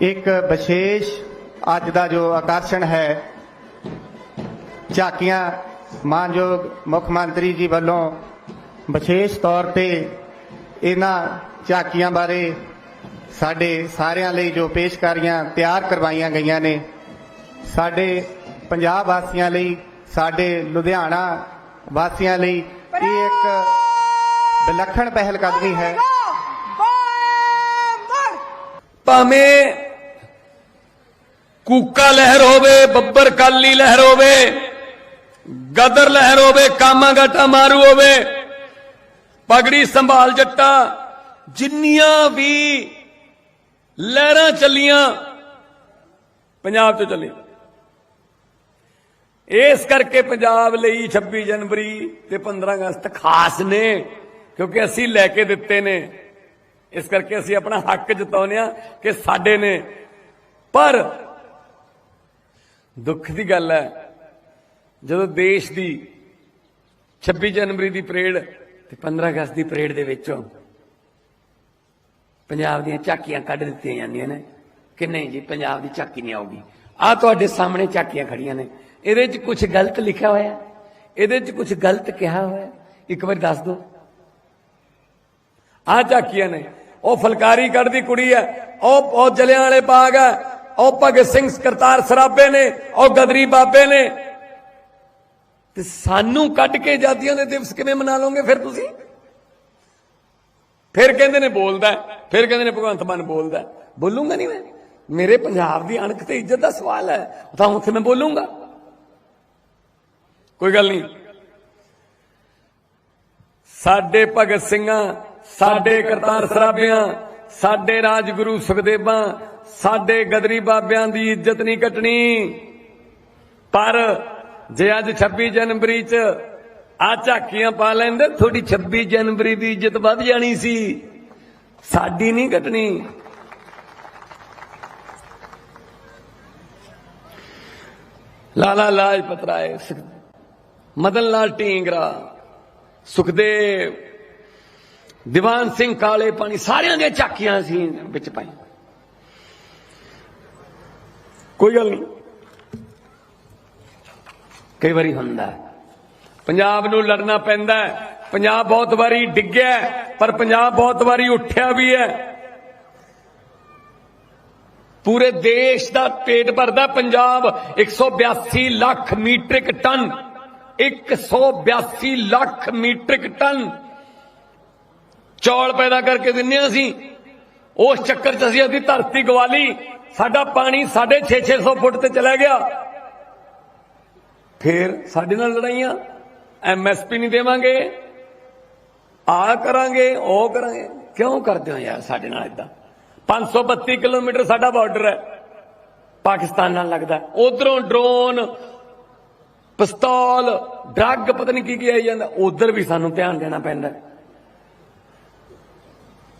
ਇੱਕ ਵਿਸ਼ੇਸ਼ ਅੱਜ ਦਾ ਜੋ ਆਕਰਸ਼ਣ ਹੈ, ਝਾਕੀਆਂ ਮਾਨਯੋਗ ਮੁੱਖ ਮੰਤਰੀ ਜੀ ਵੱਲੋਂ ਵਿਸ਼ੇਸ਼ ਤੌਰ ਤੇ ਇਹਨਾਂ ਝਾਕੀਆਂ ਬਾਰੇ ਸਾਡੇ ਸਾਰਿਆਂ ਲਈ ਜੋ ਪੇਸ਼ਕਾਰੀਆਂ ਤਿਆਰ ਕਰਵਾਈਆਂ ਗਈਆਂ ਨੇ, ਸਾਡੇ ਪੰਜਾਬ ਵਾਸੀਆਂ ਲਈ, ਸਾਡੇ ਲੁਧਿਆਣਾ ਵਾਸੀਆਂ ਲਈ ਇਹ ਇੱਕ ਵਿਲੱਖਣ ਪਹਿਲ ਕਦਮੀ ਹੈ। ਭਾਵੇਂ ਕੂਕਾ ਲਹਿਰ ਹੋਵੇ, ਬੱਬਰ ਕਾਲੀ ਲਹਿਰ ਹੋਵੇ, ਗਦਰ ਲਹਿਰ ਹੋਵੇ, ਕਾਮਾ ਗਾਟਾ ਮਾਰੂ ਹੋਵੇ, ਪਗੜੀ ਸੰਭਾਲ ਜੱਟਾ, ਜਿੰਨੀਆਂ ਵੀ ਲਹਿਰਾਂ ਚੱਲੀਆਂ, ਪੰਜਾਬ ਤੋਂ ਚੱਲੀਆਂ। ਇਸ ਕਰਕੇ ਪੰਜਾਬ ਲਈ 26 ਜਨਵਰੀ ਤੇ 15 ਅਗਸਤ ਖਾਸ ਨੇ, ਕਿਉਂਕਿ ਅਸੀਂ ਲੈ ਕੇ ਦਿੱਤੇ ਨੇ। ਇਸ ਕਰਕੇ ਅਸੀਂ ਆਪਣਾ ਹੱਕ ਜਤਾਉਂਦੇ ਆ ਕਿ ਸਾਡੇ ਨੇ, ਪਰ ਦੁੱਖ ਦੀ ਗੱਲ ਹੈ, ਜਦੋਂ ਦੇਸ਼ ਦੀ 26 ਜਨਵਰੀ ਦੀ ਪਰੇਡ ਤੇ 15 ਅਗਸਤ ਦੀ ਪਰੇਡ ਦੇ ਵਿੱਚੋਂ ਪੰਜਾਬ ਦੀਆਂ ਝਾਕੀਆਂ ਕੱਢ ਦਿੱਤੀਆਂ ਜਾਂਦੀਆਂ ਨੇ, ਕਿ ਨਹੀਂ ਜੀ, ਪੰਜਾਬ ਦੀ ਝਾਕੀ ਨਹੀਂ ਆਉਗੀ ਆ ਤੁਹਾਡੇ ਸਾਹਮਣੇ ਝਾਕੀਆਂ ਖੜੀਆਂ ਨੇ। ਇਹਦੇ 'ਚ ਕੁਝ ਗਲਤ ਲਿਖਿਆ ਹੋਇਆ ਇਹਦੇ 'ਚ ਕੁਝ ਗਲਤ ਕਿਹਾ ਹੋਇਆ ਇੱਕ ਵਾਰ ਦੱਸ ਦਿਓ। ਆ ਝਾਕੀਆਂ ਨੇ। ਉਹ ਫਲਕਾਰੀ ਕੱਢਦੀ ਕੁੜੀ ਹੈ ਉਹ ਉਹ ਜਲਿਆਂ ਵਾਲੇ ਬਾਗ ਹੈ ਉਹ ਭਗਤ ਸਿੰਘ ਕਰਤਾਰ ਸਰਾਬੇ ਨੇ। ਉਹ ਗਦਰੀ ਬਾਬੇ ਨੇ। ਤੇ ਸਾਨੂੰ ਕੱਢ ਕੇ ਆਜ਼ਾਦੀਆਂ ਦੇ ਦਿਵਸ ਕਿਵੇਂ ਮਨਾ ਲਓਗੇ ਫਿਰ ਤੁਸੀਂ? ਫਿਰ ਕਹਿੰਦੇ ਨੇ ਬੋਲਦਾ ਫਿਰ ਕਹਿੰਦੇ ਨੇ ਭਗਵੰਤ ਮਾਨ ਬੋਲਦਾ ਬੋਲੂਗਾ ਬੋਲੂੰਗਾ ਨਹੀਂ ਮੈਂ? ਮੇਰੇ ਪੰਜਾਬ ਦੀ ਅਣਖ ਤੇ ਇੱਜ਼ਤ ਦਾ ਸਵਾਲ ਹੈ ਤਾਂ ਉੱਥੇ ਮੈਂ ਬੋਲੂੰਗਾ। ਕੋਈ ਗੱਲ ਨਹੀਂ। ਸਾਡੇ ਭਗਤ ਸਿੰਘਾਂ ਸਾਡੇ ਕਰਤਾਰ ਸਰਾਬਿਆਂ ਸਾਡੇ ਰਾਜਗੁਰੂ ਸੁਖਦੇਵਾਂ, ਸਾਡੇ ਗਦਰੀ ਬਾਬਿਆਂ ਦੀ ਇੱਜ਼ਤ ਨਹੀਂ ਕੱਟਣੀ। ਪਰ ਜੇ ਅੱਜ 26 ਜਨਵਰੀ 'ਚ ਆ ਝਾਕੀਆਂ ਪਾ ਲੈਂਦੇ ਥੋੜੀ 26 ਜਨਵਰੀ ਦੀ ਇੱਜ਼ਤ ਵੱਧ ਜਾਣੀ ਸੀ। ਸਾਡੀ ਨਹੀਂ ਕੱਟਣੀ। ਲਾਲਾ ਲਾਜਪਤ ਰਾਏ ਮਦਨ ਲਾਲ ਢੀਂਗਰਾ, ਸੁਖਦੇਵ ਦੀਵਾਨ ਸਿੰਘ ਕਾਲੇ ਪਾਣੀ ਸਾਰਿਆਂ ਦੀਆਂ ਝਾਕੀਆਂ ਸੀ, ਵਿੱਚ ਪਾਈ। ਕੋਈ ਗੱਲ ਨਹੀਂ। ਕਈ ਵਾਰੀ ਹੁੰਦਾ ਪੰਜਾਬ ਨੂੰ ਲੜਨਾ ਪੈਂਦਾ ਪੰਜਾਬ ਬਹੁਤ ਵਾਰੀ ਡਿੱਗਿਆ ਪਰ ਪੰਜਾਬ ਬਹੁਤ ਵਾਰੀ ਉੱਠਿਆ ਵੀ ਹੈ। ਪੂਰੇ ਦੇਸ਼ ਦਾ ਪੇਟ ਭਰਦਾ Punjab 182 lakh metric ton 182 lakh metric ton ਚੌਲ ਪੈਦਾ ਕਰਕੇ ਦਿੰਨੇ ਹਾਂ ਅਸੀਂ। ਉਸ ਚੱਕਰ 'ਚ ਅਸੀਂ ਆਪਣੀ ਧਰਤੀ ਗਵਾਲੀ। ਸਾਡਾ ਪਾਣੀ 6.5 600 ਫੁੱਟ ਤੇ ਚਲਾ ਗਿਆ। ਫੇਰ ਸਾਡੇ ਨਾਲ ਲੜਾਈਆਂ। ਐਮਐਸਪੀ ਨਹੀਂ ਦੇਵਾਂਗੇ। ਆ ਕਰਾਂਗੇ, ਉਹ ਕਰਾਂਗੇ। ਕਿਉਂ ਕਰਦੇ ਹੋ ਯਾਰ ਸਾਡੇ ਨਾਲ ਇਦਾਂ 532 ਕਿਲੋਮੀਟਰ ਸਾਡਾ ਬਾਰਡਰ ਹੈ। ਪਾਕਿਸਤਾਨ ਨਾਲ ਲੱਗਦਾ। ਉਧਰੋਂ ਡਰੋਨ, ਪਿਸਤੌਲ, ਡਰੱਗ, ਪਤਾ ਨਹੀਂ ਕੀ ਕੀ ਆਈ ਜਾਂਦਾ। ਉਧਰ ਵੀ ਸਾਨੂੰ ਧਿਆਨ ਦੇਣਾ ਪੈਂਦਾ।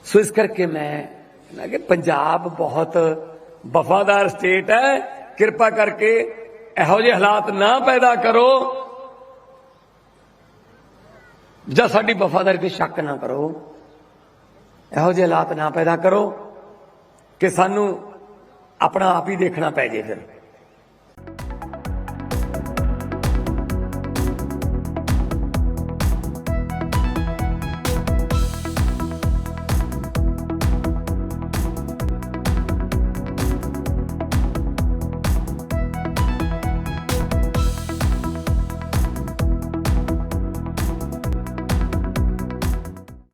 ਸੋ ਇਸ ਕਰਕੇ ਮੈਂ ਨਾ ਕਿ ਪੰਜਾਬ ਬਹੁਤ ਵਫਾਦਾਰ ਸਟੇਟ ਹੈ। ਕਿਰਪਾ ਕਰਕੇ ਇਹੋ ਜਿਹੇ ਹਾਲਾਤ ਨਾ ਪੈਦਾ ਕਰੋ ਜਾਂ ਸਾਡੀ ਵਫਾਦਾਰੀ ਤੇ ਸ਼ੱਕ ਨਾ ਕਰੋ। ਇਹੋ ਜਿਹੇ ਹਾਲਾਤ ਨਾ ਪੈਦਾ ਕਰੋ ਕਿ ਸਾਨੂੰ ਆਪਣਾ ਆਪ ਹੀ ਦੇਖਣਾ ਪੈ ਜੇ ਫਿਰ।